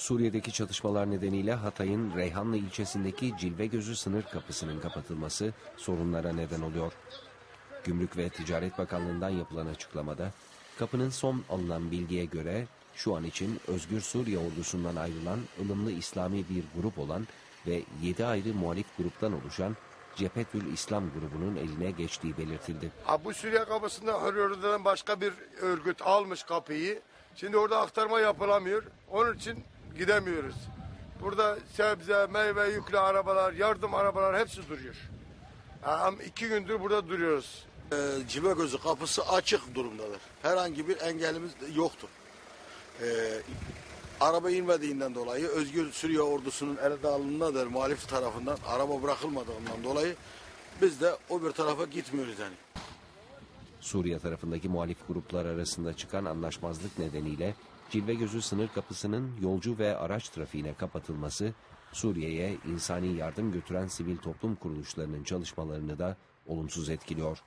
Suriye'deki çatışmalar nedeniyle Hatay'ın Reyhanlı ilçesindeki Cilvegözü sınır kapısının kapatılması sorunlara neden oluyor. Gümrük ve Ticaret Bakanlığı'ndan yapılan açıklamada, kapının son alınan bilgiye göre şu an için Özgür Suriye ordusundan ayrılan ılımlı İslami bir grup olan ve 7 ayrı muhalif gruptan oluşan Cephetül İslam grubunun eline geçtiği belirtildi. Ha, bu Suriye kapısında Hürriyet'den başka bir örgüt almış kapıyı. Şimdi orada aktarma yapılamıyor. Onun için gidemiyoruz. Burada sebze, meyve yüklü arabalar, yardım arabalar hepsi duruyor. Ha, iki gündür burada duruyoruz. Ee, Cive gözü kapısı açık durumdadır. Herhangi bir engelimiz yoktur. Ee, araba inmediğinden dolayı Özgür Suriye ordusunun ele dağılımındadır muhalif tarafından araba bırakılmadığından dolayı biz de o bir tarafa gitmiyoruz yani. Suriye tarafındaki muhalif gruplar arasında çıkan anlaşmazlık nedeniyle Cilvegözü sınır kapısının yolcu ve araç trafiğine kapatılması, Suriye'ye insani yardım götüren sivil toplum kuruluşlarının çalışmalarını da olumsuz etkiliyor.